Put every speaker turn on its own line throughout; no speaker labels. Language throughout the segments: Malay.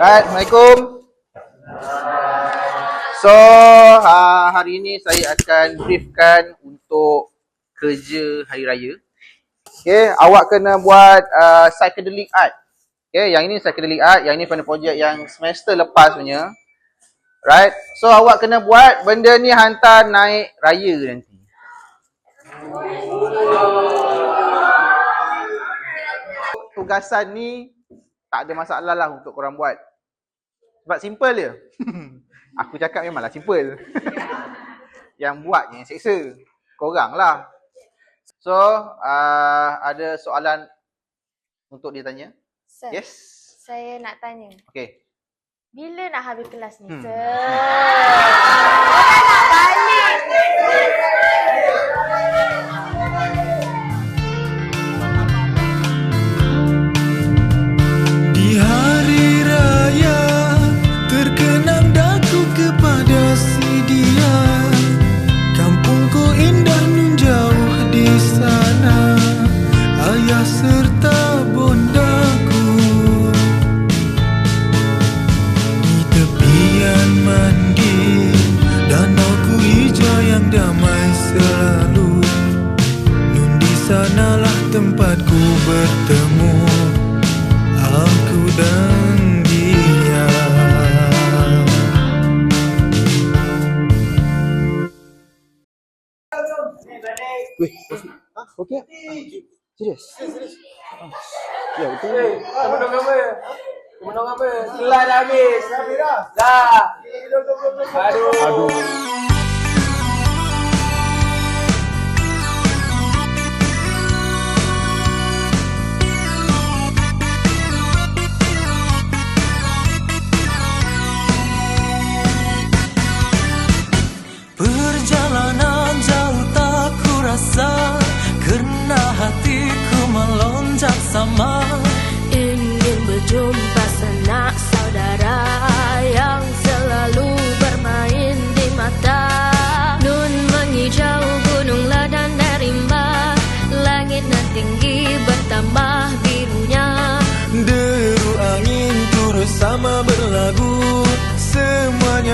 Right, Assalamualaikum. So, uh, hari ini saya akan briefkan untuk kerja hari raya. Okay, awak kena buat uh, psychedelic art. Okay, yang ini psychedelic art, yang ini pada projek yang semester lepas punya. Right, so awak kena buat benda ni hantar naik raya nanti. Tugasan ni tak ada masalah lah untuk korang buat. Sebab simple je. Aku cakap memanglah simple. yang buat yang seksa. Korang lah. So, uh, ada soalan untuk dia tanya?
Sir,
Yes?
saya nak tanya.
Okay.
Bila nak habis kelas ni,
Hmm.
sir? Orang nak balik.
Indah nun jauh di sana Ayah serta bondaku. Di tepian mandi Danauku hijau yang damai selalu. Nun di sanalah tempatku bertemu. Aku dan
Weh, ah, okey tak? Serius? Ah, Ya, betul.
Menung apa? Menung apa? Dah habis. Habis dah? Dah. Aduh.
Aduh.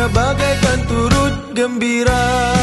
Bagaikan turut gembira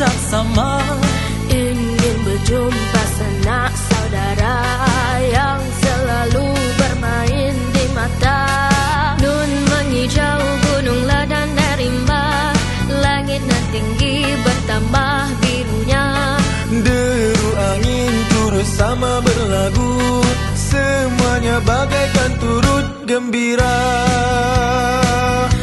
tak sama.
Ingin berjumpa sanak saudara Yang selalu bermain di mata. Nun menghijau gunung ladang dan rimba. Langit nan tinggi bertambah birunya.
Deru angin turut sama berlagu. Semuanya bagaikan turut gembira